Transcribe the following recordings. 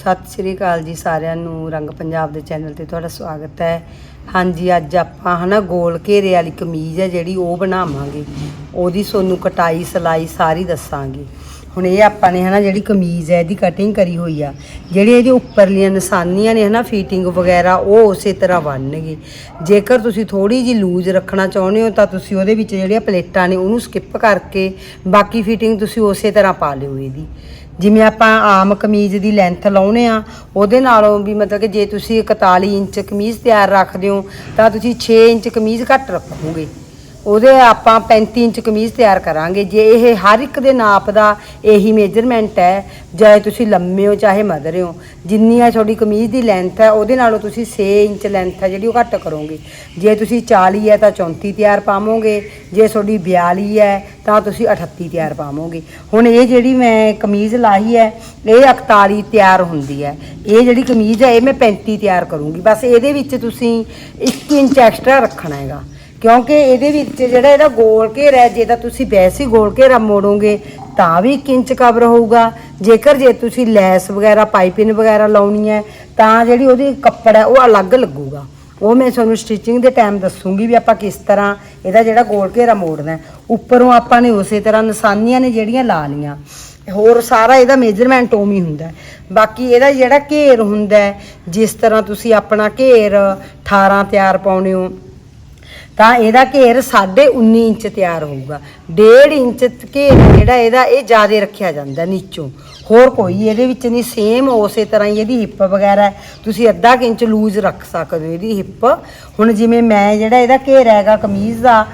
ਸਤਿ ਸ਼੍ਰੀ ਅਕਾਲ ਜੀ ਸਾਰਿਆਂ ਨੂੰ, ਰੰਗ ਪੰਜਾਬ ਦੇ ਚੈਨਲ ਤੇ ਤੁਹਾਡਾ ਸਵਾਗਤ ਹੈ। ਹਾਂਜੀ, ਅੱਜ ਆਪਾਂ ਹਨਾ ਗੋਲ ਘੇਰੇ ਵਾਲੀ ਕਮੀਜ਼ ਹੈ ਜਿਹੜੀ ਉਹ ਬਣਾਵਾਂਗੇ। ਉਹਦੀ ਸੋਨੂੰ ਕਟਾਈ, ਸਲਾਈ ਸਾਰੀ ਦੱਸਾਂਗੇ। ਹੁਣ ਇਹ ਆਪਾਂ ਨੇ ਹਨਾ ਜਿਹੜੀ ਕਮੀਜ਼ ਹੈ, ਇਹਦੀ ਕਟਿੰਗ ਕਰੀ ਹੋਈ ਆ। ਜਿਹੜੀ ਇਹਦੀ ਉੱਪਰਲੀਆਂ ਨਿਸ਼ਾਨੀਆਂ ਨੇ ਹਨਾ ਫਿਟਿੰਗ ਵਗੈਰਾ, ਉਹ ਉਸੇ ਤਰ੍ਹਾਂ ਬਣਨਗੇ। ਜੇਕਰ ਤੁਸੀਂ ਥੋੜੀ ਜੀ ਲੂਜ਼ ਰੱਖਣਾ ਚਾਹੁੰਦੇ ਹੋ, ਤਾਂ ਤੁਸੀਂ ਉਹਦੇ ਵਿੱਚ ਜਿਹੜੀਆਂ ਪਲੇਟਾਂ ਨੇ ਉਹਨੂੰ ਸਕਿਪ ਕਰਕੇ ਬਾਕੀ ਫਿਟਿੰਗ ਤੁਸੀਂ ਉਸੇ ਤਰ੍ਹਾਂ ਪਾ ਲਿਓ ਇਹਦੀ। ਜਿਵੇਂ ਆਪਾਂ ਆਮ ਕਮੀਜ਼ ਦੀ ਲੈਂਥ ਲਾਉਨੇ ਆ, ਉਹਦੇ ਨਾਲੋਂ ਵੀ ਮਤਲਬ ਕਿ ਜੇ ਤੁਸੀਂ 41 ਇੰਚ ਕਮੀਜ਼ ਤਿਆਰ ਰੱਖਦੇ ਹੋ, ਤਾਂ ਤੁਸੀਂ 6 ਇੰਚ ਕਮੀਜ਼ ਘੱਟ ਰੱਖੋਗੇ। ਉਹਦੇ ਆਪਾਂ 35 ਇੰਚ ਕਮੀਜ਼ ਤਿਆਰ ਕਰਾਂਗੇ। ਜੇ ਇਹ ਹਰ ਇੱਕ ਦੇ ਨਾਪ ਦਾ ਇਹੀ ਮੇਜਰਮੈਂਟ ਹੈ, ਚਾਹੇ ਤੁਸੀਂ ਲੰਮੇ ਹੋ, ਚਾਹੇ ਮਧਰੇ ਹੋ ਜਿੰਨੀ ਆ ਤੁਹਾਡੀ ਕਮੀਜ਼ ਦੀ ਲੈਂਥ ਹੈ, ਉਹਦੇ ਨਾਲੋਂ ਤੁਸੀਂ 6 ਇੰਚ ਲੈਂਥ ਹੈ ਜਿਹੜੀ ਉਹ ਘੱਟ ਕਰੋਗੇ। ਜੇ ਤੁਸੀਂ 40 ਹੈ ਤਾਂ 34 ਤਿਆਰ ਪਾਵੋਗੇ, ਜੇ ਤੁਹਾਡੀ 42 ਹੈ ਤਾਂ ਤੁਸੀਂ 38 ਤਿਆਰ ਪਾਵੋਗੇ। ਹੁਣ ਇਹ ਜਿਹੜੀ ਮੈਂ ਕਮੀਜ਼ ਲਾਈ ਹੈ, ਇਹ 41 ਤਿਆਰ ਹੁੰਦੀ ਹੈ। ਇਹ ਜਿਹੜੀ ਕਮੀਜ਼ ਹੈ, ਇਹ ਮੈਂ 35 ਤਿਆਰ ਕਰੂੰਗੀ। ਬਸ ਇਹਦੇ ਵਿੱਚ ਤੁਸੀਂ 1 ਇੰਚ ਐਕਸਟਰਾ ਰੱਖਣਾ ਹੈਗਾ। ਕਿਉਂਕਿ ਇਹਦੇ ਵਿੱਚ ਜਿਹੜਾ ਇਹਦਾ ਗੋਲ ਘੇਰਾ ਹੈ, ਜੇ ਤਾਂ ਤੁਸੀਂ ਵੈਸੇ ਗੋਲ ਘੇਰਾ ਮੋੜੋਗੇ, ਤਾਂ ਵੀ 1 ਇੰਚ ਕਵਰ ਹੋਊਗਾ। ਜੇਕਰ ਜੇ ਤੁਸੀਂ ਲੈਸ ਵਗੈਰਾ ਪਾਈਪਿੰਗ ਵਗੈਰਾ ਲਾਉਣੀ ਹੈ, ਤਾਂ ਜਿਹੜੀ ਉਹਦੀ ਕੱਪੜਾ ਉਹ ਅਲੱਗ ਲੱਗੂਗਾ। ਉਹ ਮੈਂ ਤੁਹਾਨੂੰ ਸਟਿਚਿੰਗ ਦੇ ਟਾਈਮ ਦੱਸੂਗੀ ਵੀ ਆਪਾਂ ਕਿਸ ਤਰ੍ਹਾਂ ਇਹਦਾ ਜਿਹੜਾ ਗੋਲ ਘੇਰਾ ਮੋੜਨਾ ਉੱਪਰੋਂ ਆਪਾਂ ਨੇ ਉਸੇ ਤਰ੍ਹਾਂ ਨਿਸ਼ਾਨੀਆਂ ਨੇ ਜਿਹੜੀਆਂ ਲਾ ਲੀਆਂ ਹੋਰ ਸਾਰਾ ਇਹਦਾ ਮੇਜਰਮੈਂਟ ਉਵੇਂ ਹੀ ਹੁੰਦਾ ਬਾਕੀ ਇਹਦਾ ਜਿਹੜਾ ਘੇਰ ਹੁੰਦਾ ਜਿਸ ਤਰ੍ਹਾਂ ਤੁਸੀਂ ਆਪਣਾ ਘੇਰ 18 ਤਿਆਰ ਪਾਉਣੇ ਹੋ ਤਾਂ ਇਹਦਾ ਘੇਰ 19.5 ਇੰਚ ਤਿਆਰ ਹੋਊਗਾ। 1.5 ਇੰਚ ਘੇਰ ਜਿਹੜਾ ਇਹਦਾ, ਇਹ ਜ਼ਿਆਦਾ ਰੱਖਿਆ ਜਾਂਦਾ ਨੀਚੋਂ। ਹੋਰ ਕੋਈ, ਇਹਦੇ ਵਿੱਚ ਨਹੀਂ ਸੇਮ ਉਸੇ ਤਰ੍ਹਾਂ ਹੀ ਇਹਦੀ ਹਿੱਪ ਵਗੈਰਾ ਤੁਸੀਂ ਅੱਧਾ ਕੁ ਇੰਚ ਲੂਜ਼ ਰੱਖ ਸਕਦੇ ਹੋ ਇਹਦੀ ਹਿੱਪ ਹੁਣ ਜਿਵੇਂ ਮੈਂ ਜਿਹੜਾ ਇਹਦਾ ਘੇਰ ਹੈਗਾ ਕਮੀਜ਼ ਦਾ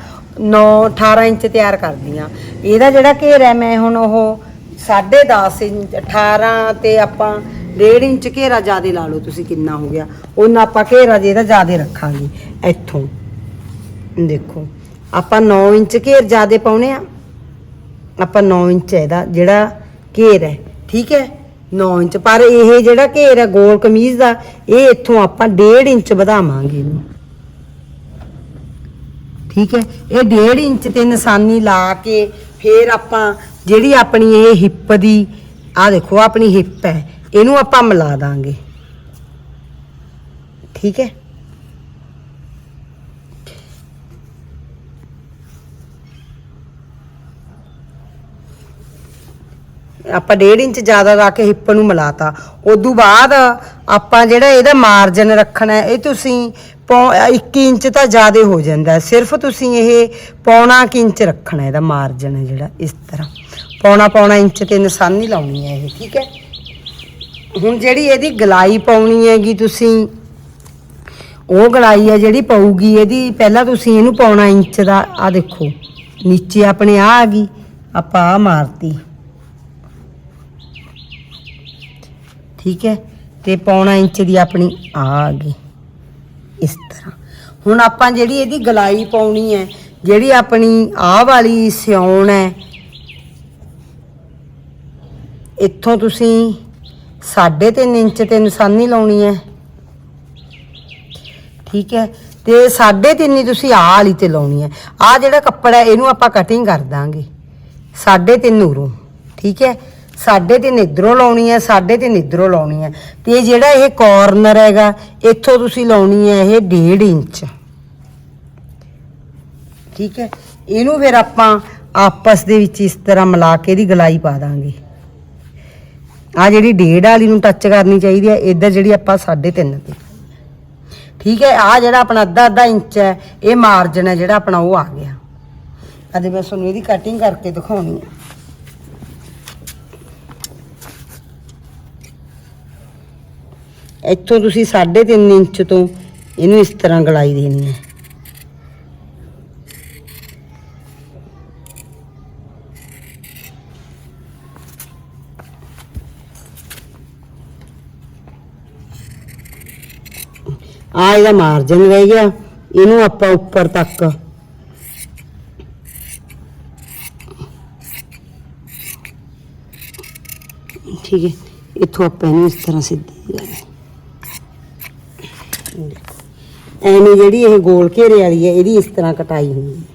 9 18 ਇੰਚ ਤਿਆਰ ਕਰਦੀ ਆ ਇਹਦਾ ਜਿਹੜਾ ਘੇਰ ਹੈ, ਮੈਂ ਹੁਣ ਉਹ 10.5 ਇੰਚ 18 ਤੇ ਆਪਾਂ 1.5 ਇੰਚ ਘੇਰਾ ਜ਼ਿਆਦਾ ਲਾ ਲਓ ਤੁਸੀਂ, ਕਿੰਨਾ ਹੋ ਗਿਆ। ਉਹਨਾਂ ਆਪਾਂ ਘੇਰਾ ਜਿਹਦਾ ਜ਼ਿਆਦਾ ਰੱਖਾਂਗੇ, ਇੱਥੋਂ। ਦੇਖੋ, ਆਪਾਂ 9 ਇੰਚ ਘੇਰ ਜ਼ਿਆਦੇ ਪਾਉਣੇ ਆ। ਆਪਾਂ 9 ਇੰਚ ਇਹਦਾ, ਜਿਹੜਾ ਘੇਰ ਹੈ, ਠੀਕ ਹੈ? 9 ਇੰਚ, ਪਰ ਇਹ ਜਿਹੜਾ ਘੇਰ ਹੈ ਗੋਲ ਕਮੀਜ਼ ਦਾ, ਇਹ ਇੱਥੋਂ ਆਪਾਂ 1.5 ਇੰਚ ਵਧਾਵਾਂਗੇ ਇਹਨੂੰ। ਠੀਕ ਹੈ? ਇਹ 1.5 ਇੰਚ ਤੇ ਨਿਸ਼ਾਨੀ ਲਾ ਕੇ ਫਿਰ ਆਪਾਂ ਜਿਹੜੀ ਆਪਣੀ ਇਹ ਹਿੱਪ ਦੀ ਆ ਦੇਖੋ, ਆਪਣੀ ਹਿੱਪ ਹੈ, ਇਹਨੂੰ ਆਪਾਂ ਮਿਲਾ ਦਾਂਗੇ। ਠੀਕ ਹੈ? ਆਪਾਂ 1.5 ਇੰਚ ਜ਼ਿਆਦਾ ਲਾ ਕੇ ਹਿੱਪ ਨੂੰ ਮਿਲਾਤਾ। ਉਦੋਂ ਬਾਅਦ ਆਪਾਂ ਜਿਹੜਾ ਇਹਦਾ ਮਾਰਜਨ ਰੱਖਣਾ ਇਹ ਤੁਸੀਂ 1 ਇੰਚ ਤਾਂ ਜ਼ਿਆਦਾ ਹੋ ਜਾਂਦਾ ਸਿਰਫ ਤੁਸੀਂ ਇਹ ਪੌਣਾ ਕੁ ਇੰਚ ਰੱਖਣਾ ਇਹਦਾ ਮਾਰਜਨ ਹੈ ਜਿਹੜਾ ਇਸ ਤਰ੍ਹਾਂ। ਪੌਣਾ ਪੌਣਾ ਇੰਚ ਤੇ ਨਿਸ਼ਾਨੀ ਲਾਉਣੀ ਹੈ ਇਹ, ਠੀਕ ਹੈ? ਹੁਣ ਜਿਹੜੀ ਇਹਦੀ ਗਲਾਈ ਪਾਉਣੀ ਹੈਗੀ ਤੁਸੀਂ, ਉਹ ਗਲਾਈ ਹੈ ਜਿਹੜੀ ਪਊਗੀ, ਇਹਦੀ ਪਹਿਲਾਂ ਤੁਸੀਂ ਇਹਨੂੰ ਪੌਣਾ ਇੰਚ ਦਾ ਆ ਦੇਖੋ, ਨੀਚੇ ਆਪਣੇ ਆ ਆ ਗਈ, ਆਪਾਂ ਆ ਮਾਰਤੀ। ਠੀਕ ਹੈ? ਤੇ ਪੌਣਾ ਇੰਚ ਦੀ ਆਪਣੀ ਆ ਆ ਗਈ। ਇਸ ਤਰ੍ਹਾਂ। ਹੁਣ ਆਪਾਂ ਜਿਹੜੀ ਇਹਦੀ ਗਲਾਈ ਪਾਉਣੀ ਹੈ, ਜਿਹੜੀ ਆਪਣੀ ਆਹ ਵਾਲੀ ਸਿਉਣ ਹੈ, ਇੱਥੋਂ ਤੁਸੀਂ 3.5 ਇੰਚ ਤੇ ਨਿਸ਼ਾਨੀ ਲਾਉਣੀ ਹੈ। ਠੀਕ ਹੈ? ਤੇ 3.5 ਹੀ ਤੁਸੀਂ ਆਹ ਵਾਲੀ ਤੇ ਲਾਉਣੀ ਹੈ। ਆਹ ਜਿਹੜਾ ਕੱਪੜਾ ਇਹਨੂੰ ਆਪਾਂ ਕਟਿੰਗ ਕਰ ਦਾਂਗੇ। 3.5 ਉਰੋਂ। ਠੀਕ ਹੈ? 3.5 ਇਧਰੋਂ ਲਾਉਣੀ ਹੈ 3.5 ਇਧਰੋਂ ਲਾਉਣੀ ਹੈ। ਤੇ ਇਹ ਜਿਹੜਾ ਇਹ ਕਾਰਨਰ ਹੈਗਾ, ਇੱਥੋਂ ਤੁਸੀਂ ਲਾਉਣੀ ਹੈ ਇਹ 1.5 ਇੰਚ। ਠੀਕ ਹੈ? ਇਹਨੂੰ ਫਿਰ ਆਪਾਂ ਆਪਸ ਦੇ ਵਿੱਚ ਇਸ ਤਰ੍ਹਾਂ ਮਿਲਾ ਕੇ ਇਹਦੀ ਗਲਾਈ ਪਾ ਦਾਂਗੇ। ਆ ਜਿਹੜੀ ਡੇਢ ਵਾਲੀ ਨੂੰ ਟੱਚ ਕਰਨੀ ਚਾਹੀਦੀ ਹੈ, ਇੱਧਰ ਜਿਹੜੀ ਆਪਾਂ 3.5 ਤੇ। ਠੀਕ ਹੈ? ਆ ਜਿਹੜਾ ਆਪਣਾ ਅੱਧਾ ਅੱਧਾ ਇੰਚ ਹੈ, ਇਹ ਮਾਰਜਨ ਹੈ ਜਿਹੜਾ ਆਪਣਾ ਉਹ ਆ ਗਿਆ। ਅਦੇ ਮੈਂ ਤੁਹਾਨੂੰ ਇਹਦੀ ਕਟਿੰਗ ਕਰਕੇ ਦਿਖਾਉਣੀ ਹੈ। ਇੱਥੋਂ ਤੁਸੀਂ 3.5 ਇੰਚ ਤੋਂ ਇਹਨੂੰ ਇਸ ਤਰ੍ਹਾਂ ਗਲਾਈ ਦੇਣੀ ਹੈ। ਆ ਇਹਦਾ ਮਾਰਜਨ ਰਹਿ ਗਿਆ। ਇਹਨੂੰ ਆਪਾਂ ਉੱਪਰ ਤੱਕ ਠੀਕ ਹੈ। ਇੱਥੋਂ ਆਪਾਂ ਇਹਨੂੰ ਇਸ ਤਰ੍ਹਾਂ ਸਿੱਧੀ ਕਰਨੀ ਐਵੇਂ ਜਿਹੜੀ ਇਹ ਗੋਲ ਘੇਰੇ ਵਾਲੀ ਹੈ, ਇਹਦੀ ਇਸ ਤਰ੍ਹਾਂ ਕਟਾਈ ਹੁੰਦੀ ਹੈ।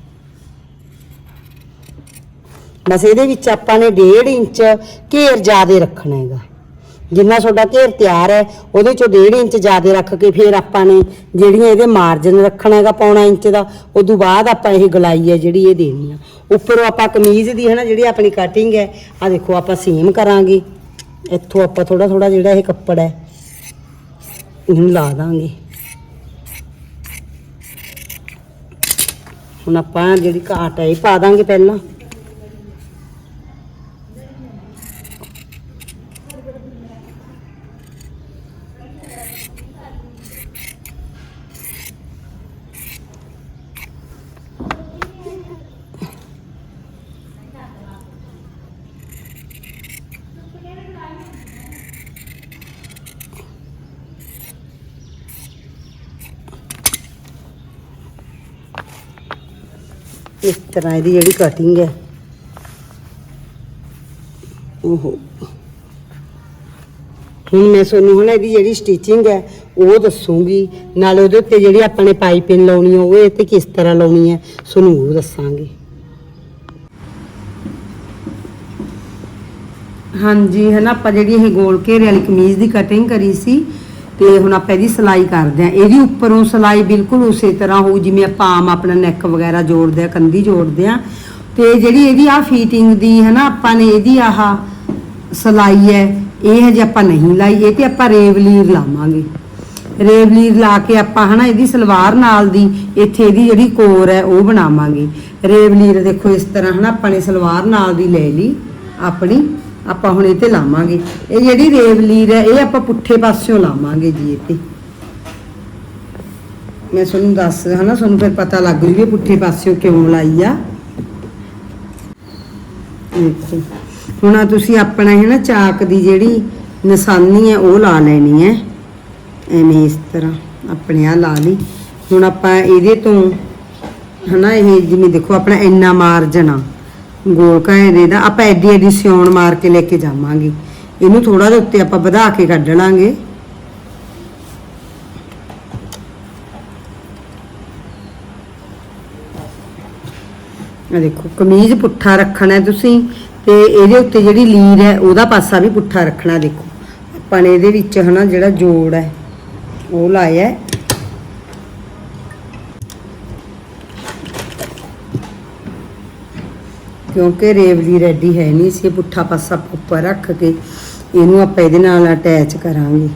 ਬਸ ਇਹਦੇ ਵਿੱਚ ਆਪਾਂ ਨੇ 1.5 ਇੰਚ ਘੇਰ ਜ਼ਿਆਦਾ ਰੱਖਣਾ ਹੈਗਾ। ਜਿੰਨਾ ਤੁਹਾਡਾ ਘੇਰ ਤਿਆਰ ਹੈ, ਉਹਦੇ ਚੋਂ 1.5 ਇੰਚ ਜ਼ਿਆਦਾ ਰੱਖ ਕੇ ਫਿਰ ਆਪਾਂ ਨੇ ਜਿਹੜੀਆਂ ਇਹਦੇ ਮਾਰਜਨ ਰੱਖਣਾ ਹੈਗਾ ਪੌਣਾ ਇੰਚ ਦਾ, ਉਦੋਂ ਬਾਅਦ ਆਪਾਂ ਇਹ ਗਲਾਈ ਹੈ ਜਿਹੜੀ ਇਹ ਦੇਣੀ ਆ। ਉੱਪਰੋਂ ਆਪਾਂ ਕਮੀਜ਼ ਦੀ ਹੈ ਨਾ ਜਿਹੜੀ ਆਪਣੀ ਕਟਿੰਗ ਹੈ ਆ ਦੇਖੋ ਆਪਾਂ ਸੇਮ ਕਰਾਂਗੇ। ਇੱਥੋਂ ਆਪਾਂ ਥੋੜਾ ਥੋੜਾ ਜਿਹੜਾ ਇਹ ਕੱਪੜਾ ਹੈ, ਇਹਨੂੰ ਲਾ ਦਾਂਗੇ। ਹੁਣ ਆਪਾਂ ਜਿਹੜੀ ਘਾਟ ਹੈ ਇਹ ਪਾ ਦਾਂਗੇ ਪਹਿਲਾਂ। ਇਸ ਤਰ੍ਹਾਂ ਇਹਦੀ ਜਿਹੜੀ ਕਟਿੰਗ ਹੈ। ਉਹ ਹੁਣ ਮੈਂ ਤੁਹਾਨੂੰ ਹੁਣ ਇਹਦੀ ਜਿਹੜੀ ਸਟਿਚਿੰਗ ਹੈ, ਉਹ ਦੱਸੂਗੀ। ਨਾਲੇ ਉਹਦੇ ਉੱਤੇ ਜਿਹੜੀ ਆਪਾਂ ਨੇ ਪਾਈਪਿੰਗ ਲਾਉਣੀ ਹੈ ਉਹ ਇਹ ਤੇ ਕਿਸ ਤਰ੍ਹਾਂ ਲਾਉਣੀ ਹੈ, ਤੁਹਾਨੂੰ ਉਹ ਦੱਸਾਂਗੇ। ਹਾਂਜੀ, ਹਨਾ, ਆਪਾਂ ਜਿਹੜੀ ਇਹ ਗੋਲ ਘੇਰੇ ਵਾਲੀ ਕਮੀਜ਼ ਦੀ ਕਟਿੰਗ ਕਰੀ ਸੀ ਤੇ ਹੁਣ ਆਪਾਂ ਇਹਦੀ ਸਿਲਾਈ ਕਰਦੇ ਆ ਇਹਦੀ ਉੱਪਰੋਂ ਸਿਲਾਈ ਬਿਲਕੁਲ ਉਸੇ ਤਰ੍ਹਾਂ ਹੋਊ, ਜਿਵੇਂ ਆਪਾਂ ਆਮ ਆਪਣਾ ਨੈਕ ਵਗੈਰਾ ਜੋੜਦੇ ਆ ਕੰਧੀ ਜੋੜਦੇ ਆ ਤੇ ਜਿਹੜੀ ਇਹਦੀ ਆ ਫੀਟਿੰਗ ਦੀ ਹਨਾ ਆਪਾਂ ਨੇ ਇਹਦੀ ਆਹ ਸਿਲਾਈ ਹੈ, ਇਹ ਹਜੇ ਆਪਾਂ ਨਹੀਂ ਲਾਈ। ਇਹ ਤੇ ਆਪਾਂ ਰੇਵਲੀਰ ਲਾਵਾਂਗੇ। ਰੇਵਲੀਰ ਲਾ ਕੇ ਆਪਾਂ ਹਨਾ, ਇਹਦੀ ਸਲਵਾਰ ਨਾਲ ਦੀ ਇੱਥੇ ਇਹਦੀ ਜਿਹੜੀ ਕੋਰ ਹੈ, ਉਹ ਬਣਾਵਾਂਗੇ। ਰੇਵਲੀਰ ਦੇਖੋ, ਇਸ ਤਰ੍ਹਾਂ ਹਨਾ, ਆਪਾਂ ਨੇ ਸਲਵਾਰ ਨਾਲ ਦੀ ਲੈ ਲਈ, ਆਪਣੀ। ਆਪਾਂ ਹੁਣ ਇਹ ਤੇ ਲਾਵਾਂਗੇ। ਇਹ ਜਿਹੜੀ ਰੇਵਲੀਰ ਹੈ, ਇਹ ਆਪਾਂ ਪੁੱਠੇ ਪਾਸਿਓਂ ਲਾਵਾਂਗੇ ਜੀ ਇਹ ਤੇ। ਮੈਂ ਤੁਹਾਨੂੰ ਦੱਸ ਹਨਾ, ਤੁਹਾਨੂੰ ਫਿਰ ਪਤਾ ਲੱਗ ਜੂ ਪੁੱਠੇ ਪਾਸਿਓਂ ਕਿਉਂ ਲਾਈ ਆ। ਹੁਣ ਤੁਸੀਂ ਆਪਣਾ ਹੈ ਨਾ ਚਾਕ ਦੀ ਜਿਹੜੀ ਨਿਸ਼ਾਨੀ ਹੈ, ਉਹ ਲਾ ਲੈਣੀ ਹੈ। ਐਵੇਂ ਇਸ ਤਰ੍ਹਾਂ ਆਪਣੇ ਆ ਲਾ ਲਈ। ਹੁਣ ਆਪਾਂ ਇਹਦੇ ਤੋਂ ਹਨਾ, ਇਹ ਜਿਵੇਂ ਦੇਖੋ, ਆਪਣਾ ਇੰਨਾ ਮਾਰਜਨ ਆ। ਗੋਲ ਘੇਰੇ ਦਾ ਆਪਾਂ ਐਡੀ ਐਡੀ ਸਿਉਣ ਮਾਰ ਕੇ ਲੈ ਕੇ ਜਾਵਾਂਗੇ। ਇਹਨੂੰ ਥੋੜਾ ਜਿਹਾ ਉੱਤੇ ਆਪਾਂ ਵਧਾ ਕੇ ਕੱਢ ਲਾਂਗੇ। ਆ ਦੇਖੋ, ਕਮੀਜ਼ ਪੁੱਠਾ ਰੱਖਣਾ ਤੁਸੀਂ, ਤੇ ਇਹਦੇ ਉੱਤੇ ਜਿਹੜੀ ਲੀਰ ਹੈ, ਉਹਦਾ ਪਾਸਾ ਵੀ ਪੁੱਠਾ ਰੱਖਣਾ, ਦੇਖੋ। ਆਪਾਂ ਨੇ ਇਹਦੇ ਵਿੱਚ ਹਨਾ ਜਿਹੜਾ ਜੋੜ ਹੈ, ਉਹ ਲਾਇਆ ਕਿਉਂਕਿ ਰੇਵਲੀ ਰੈਡੀ ਹੈ ਨਹੀਂ ਸੀ ਪੁੱਠਾ ਪਾਸਾ ਉੱਪਰ ਰੱਖ ਕੇ ਇਹਨੂੰ ਆਪਾਂ ਇਹਦੇ ਨਾਲ ਅਟੈਚ ਕਰਾਂਗੇ।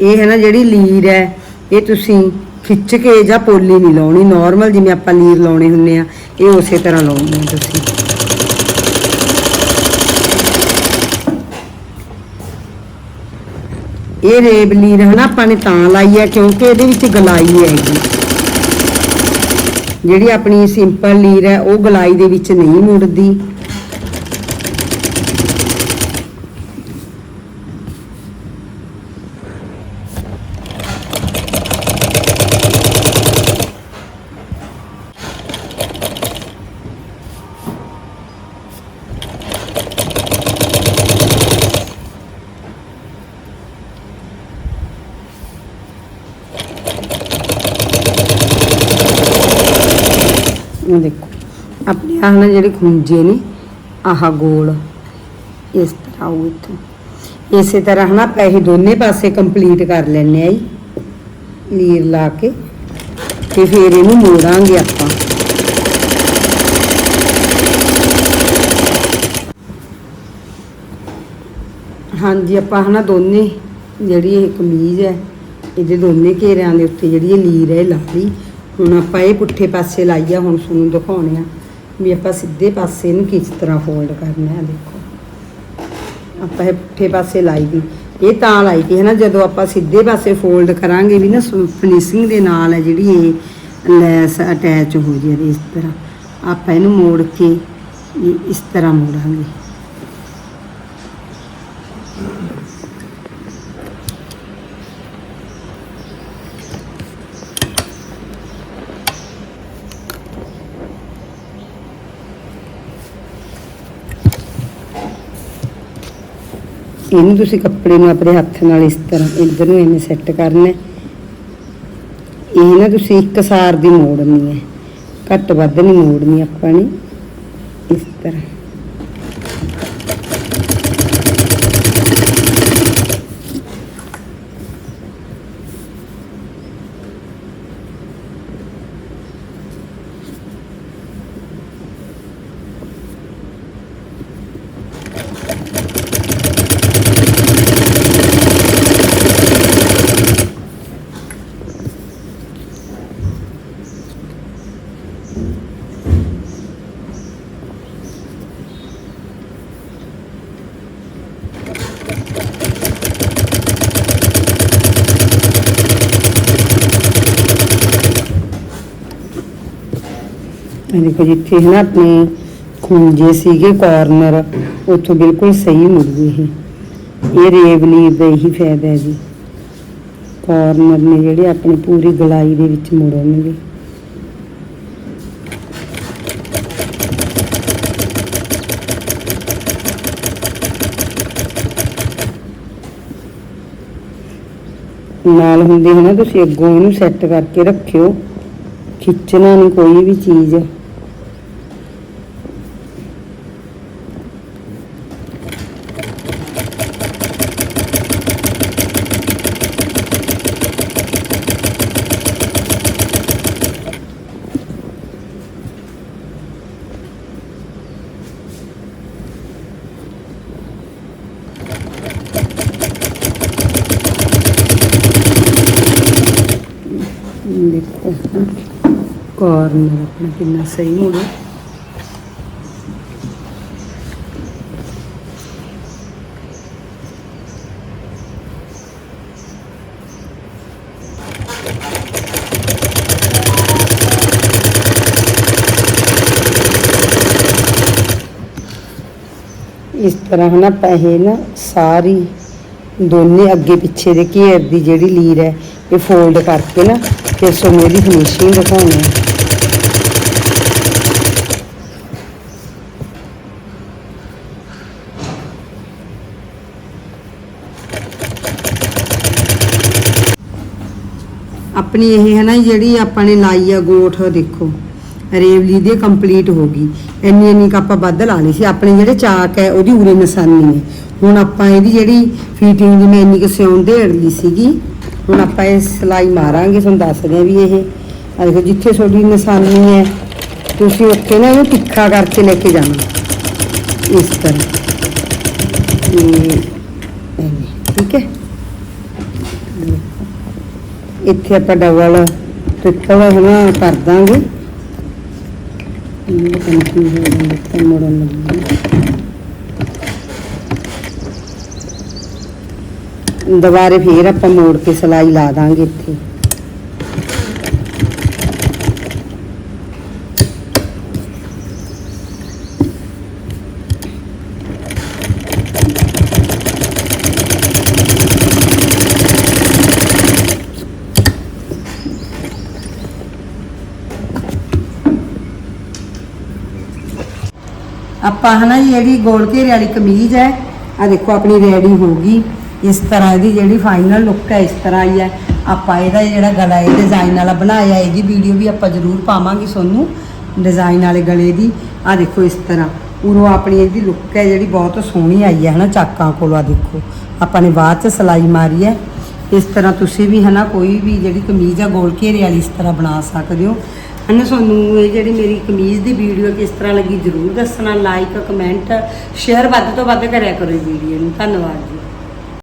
ਇਹ ਹੈ ਨਾ ਜਿਹੜੀ ਲੀਰ ਹੈ, ਇਹ ਤੁਸੀਂ ਖਿੱਚ ਕੇ ਜਾਂ ਪੋਲੀ ਨਹੀਂ ਲਾਉਣੀ ਨਾਰਮਲ ਜਿਵੇਂ ਆਪਾਂ ਲੀਰ ਲਾਉਣੇ ਹੁੰਨੇ ਆ, ਇਹ ਉਸੇ ਤਰ੍ਹਾਂ ਲਾਉਣੀ ਹੈ ਤੁਸੀਂ। ਇਹ ਰੇਬ ਲੀਰ ਹਨਾ, ਆਪਾਂ ਨੇ ਤਾਂ ਲਾਈ ਹੈ ਕਿਉਂਕਿ ਇਹਦੇ ਵਿੱਚ ਗਲਾਈ ਹੈਗੀ। ਜਿਹੜੀ ਆਪਣੀ ਸਿੰਪਲ ਲੀਰ ਹੈ, ਉਹ ਗਲਾਈ ਦੇ ਵਿੱਚ ਨਹੀਂ ਮੁੜਦੀ। ਇਹ ਦੇਖੋ, ਆਪਣੇ ਆਹ ਨਾ ਜਿਹੜੇ ਖੁੰਝੇ ਨੇ, ਆਹ ਗੋਲ। ਇਸ ਤਰ੍ਹਾਂ ਉਹ ਇੱਥੋਂ। ਇਸੇ ਤਰ੍ਹਾਂ ਹਨਾ, ਆਪਾਂ ਇਹ ਦੋਨੇ ਪਾਸੇ ਕੰਪਲੀਟ ਕਰ ਲੈਣੇ ਆ ਜੀ। ਲੀਰ ਲਾ ਕੇ ਤੇ ਫਿਰ ਇਹਨੂੰ ਮੋੜਾਂਗੇ ਆਪਾਂ। ਹਾਂਜੀ, ਆਪਾਂ ਹਨਾ ਦੋਨੇ ਜਿਹੜੀ ਇਹ ਕਮੀਜ਼ ਹੈ, ਇਹਦੇ ਦੋਨੇ ਘੇਰਿਆਂ ਦੇ ਉੱਤੇ ਜਿਹੜੀ ਇਹ ਲੀਰ ਹੈ, ਇਹ ਲਾ ਲਈ। ਹੁਣ ਆਪਾਂ ਇਹ ਪੁੱਠੇ ਪਾਸੇ ਲਾਈ ਆ ਹੁਣ ਤੁਹਾਨੂੰ ਦਿਖਾਉਣੇ ਆ ਵੀ ਆਪਾਂ ਸਿੱਧੇ ਪਾਸੇ ਨੂੰ ਕਿਸ ਤਰ੍ਹਾਂ ਫੋਲਡ ਕਰਨਾ ਹੈ, ਦੇਖੋ। ਆਪਾਂ ਇਹ ਪੁੱਠੇ ਪਾਸੇ ਲਾਈ ਦੀ। ਇਹ ਤਾਂ ਲਾਈ ਦੀ ਹੈ ਨਾ, ਜਦੋਂ ਆਪਾਂ ਸਿੱਧੇ ਪਾਸੇ ਫੋਲਡ ਕਰਾਂਗੇ ਵੀ ਨਾ ਫਿਨਿਸ਼ਿੰਗ ਦੇ ਨਾਲ ਹੈ ਜਿਹੜੀ ਇਹ ਲੈਸ ਅਟੈਚ ਹੋ ਜਾਵੇ ਇਸ ਤਰ੍ਹਾਂ। ਆਪਾਂ ਇਹਨੂੰ ਮੋੜ ਕੇ ਇਸ ਤਰ੍ਹਾਂ ਮੋੜਾਂਗੇ। ਇਹਨੂੰ ਤੁਸੀਂ ਕੱਪੜੇ ਨੂੰ ਆਪਣੇ ਹੱਥ ਨਾਲ ਇਸ ਤਰ੍ਹਾਂ ਇੱਧਰ ਨੂੰ ਐਵੇਂ ਸੈੱਟ ਕਰਨਾ ਇਹ ਨਾ ਤੁਸੀਂ ਇੱਕ ਸਾਰ ਦੀ ਮੋੜਨੀ ਹੈ। ਘੱਟ ਵੱਧ ਨਹੀਂ ਮੋੜਨੀ ਆਪਾਂ ਨੇ। ਇਸ ਤਰ੍ਹਾਂ। ਇਹ ਦੇਖੋ ਜਿੱਥੇ ਹੈ ਨਾ ਆਪਣੇ ਖੂੰਜੇ ਸੀਗੇ ਕਾਰਨਰ ਉੱਥੋਂ ਬਿਲਕੁਲ ਸਹੀ ਮੁੜ ਗਏ ਇਹ। ਇਹ ਰੇਵਲੀ ਦਾ ਹੀ ਫਾਇਦਾ ਹੈ ਜੀ। ਕਾਰਨਰ ਨੇ ਜਿਹੜੇ ਆਪਣੀ ਪੂਰੀ ਗਲਾਈ ਦੇ ਵਿੱਚ ਮੁੜਨਗੇ। ਨਾਲ ਹੁੰਦੇ ਹੈ ਨਾ ਤੁਸੀਂ ਅੱਗੋਂ ਇਹਨੂੰ ਸੈੱਟ ਕਰਕੇ ਰੱਖਿਓ। ਖਿੱਚਣਾ ਨਹੀਂ ਕੋਈ ਵੀ ਚੀਜ਼। ਦੇਖੋ ਕਾਰਨਰ ਆਪਣਾ ਕਿੰਨਾ ਸਹੀ ਮੁੜਿਆ ਇਸ ਤਰ੍ਹਾਂ ਹਨਾ ਪੈਸੇ ਨਾ ਸਾਰੀ ਦੋਨੇ ਅੱਗੇ ਪਿੱਛੇ ਦੇ ਘੇਰ ਦੀ ਜਿਹੜੀ ਲੀਰ ਹੈ, ਇਹ ਫੋਲਡ ਕਰਕੇ ਨਾ ਫਿਰ ਤੁਹਾਨੂੰ ਇਹਦੀ ਫਿਨਿਸ਼ਿੰਗ ਦਿਖਾਉਣੀ ਹੈ। ਆਪਣੀ ਇਹ ਹੈ ਨਾ ਜਿਹੜੀ ਆਪਾਂ ਨੇ ਲਾਈ ਆ ਗੋਠ, ਦੇਖੋ। ਰੇਵਲੀ ਦੀ ਕੰਪਲੀਟ ਹੋ ਗਈ। ਇੰਨੀ ਇੰਨੀ ਕੁ ਆਪਾਂ ਵੱਧ ਲਾ ਲਈ ਸੀ। ਆਪਣੇ ਜਿਹੜੇ ਚਾਕ ਹੈ, ਉਹਦੀ ਉਰੇ ਨਿਸ਼ਾਨੀ ਹੈ ਹੁਣ ਆਪਾਂ ਇਹਦੀ ਜਿਹੜੀ ਫਿਟਿੰਗ ਦੀ ਮੈਂ ਇੰਨੀ ਕੁ ਸਿਉਣ ਢੇੜ ਲਈ ਸੀਗੀ। ਹੁਣ ਆਪਾਂ ਇਹ ਸਿਲਾਈ ਮਾਰਾਂਗੇ ਤੁਹਾਨੂੰ ਦੱਸਦੇ ਆ ਵੀ ਇਹ ਆ ਦੇਖੋ ਜਿੱਥੇ ਤੁਹਾਡੀ ਨਿਸ਼ਾਨੀ ਹੈ ਤੁਸੀਂ ਉੱਥੇ ਨਾ ਇਹਨੂੰ ਤਿੱਖਾ ਕਰਕੇ ਲੈ ਕੇ ਜਾਣਾ ਇਸ ਤਰ੍ਹਾਂ ਠੀਕ ਹੈ ਇੱਥੇ ਆਪਾਂ ਡਬਲ ਟ੍ਰਿਪਲ ਹਨਾ ਕਰ ਦਾਂਗੇ ਇਹ ਕੰਪਨੀ ਹੋ ਜਾਂਦਾ ਮੋੜਨ ਲੱਗੀ ਦੁਬਾਰੇ ਫੇਰ ਆਪਾਂ ਮੋੜ ਕੇ ਸਿਲਾਈ ਲਾ ਦਾਂਗੇ ਇੱਥੇ। ਆਪਾਂ ਹਨਾ ਜੀ ਜਿਹੜੀ ਗੋਲ ਘੇਰੇ ਵਾਲੀ ਕਮੀਜ਼ ਹੈ। ਆ ਦੇਖੋ, ਆਪਣੀ ਰੈਡੀ ਹੋ ਗਈ। ਇਸ ਤਰ੍ਹਾਂ ਇਹਦੀ ਜਿਹੜੀ ਫਾਈਨਲ ਲੁੱਕ ਹੈ, ਇਸ ਤਰ੍ਹਾਂ ਹੀ ਹੈ। ਆਪਾਂ ਇਹਦਾ ਜਿਹੜਾ ਗਲਾ ਇਹ ਡਿਜ਼ਾਈਨ ਵਾਲਾ ਬਣਾਇਆ, ਇਹਦੀ ਵੀਡੀਓ ਵੀ ਆਪਾਂ ਜ਼ਰੂਰ ਪਾਵਾਂਗੇ ਤੁਹਾਨੂੰ ਡਿਜ਼ਾਈਨ ਵਾਲੇ ਗਲੇ ਦੀ। ਆ ਦੇਖੋ ਇਸ ਤਰ੍ਹਾਂ। ਉਰੋਂ ਆਪਣੀ ਇਹਦੀ ਲੁੱਕ ਹੈ ਜਿਹੜੀ ਬਹੁਤ ਸੋਹਣੀ ਆਈ ਹੈ, ਹਨਾ, ਚਾਕਾਂ ਕੋਲ ਆ ਦੇਖੋ। ਆਪਾਂ ਨੇ ਬਾਅਦ ਚ ਸਿਲਾਈ ਮਾਰੀ ਹੈ। ਇਸ ਤਰ੍ਹਾਂ ਤੁਸੀਂ ਵੀ, ਹਨਾ, ਕੋਈ ਵੀ ਜਿਹੜੀ ਕਮੀਜ਼ ਆ, ਗੋਲ ਘੇਰੇ ਵਾਲੀ ਇਸ ਤਰ੍ਹਾਂ ਬਣਾ ਸਕਦੇ ਹੋ। ਹਨਾ, ਤੁਹਾਨੂੰ ਇਹ ਜਿਹੜੀ ਮੇਰੀ ਕਮੀਜ਼ ਦੀ ਵੀਡੀਓ ਕਿਸ ਤਰ੍ਹਾਂ ਲੱਗੀ ਜਰੂਰ ਦੱਸਣਾ। ਲਾਈਕ ਕਮੈਂਟ ਸ਼ੇਅਰ ਵੱਧ ਤੋਂ ਵੱਧ ਕਰਿਆ ਕਰੋ ਇਹ ਵੀਡੀਓ ਨੂੰ। ਧੰਨਵਾਦ ਜੀ।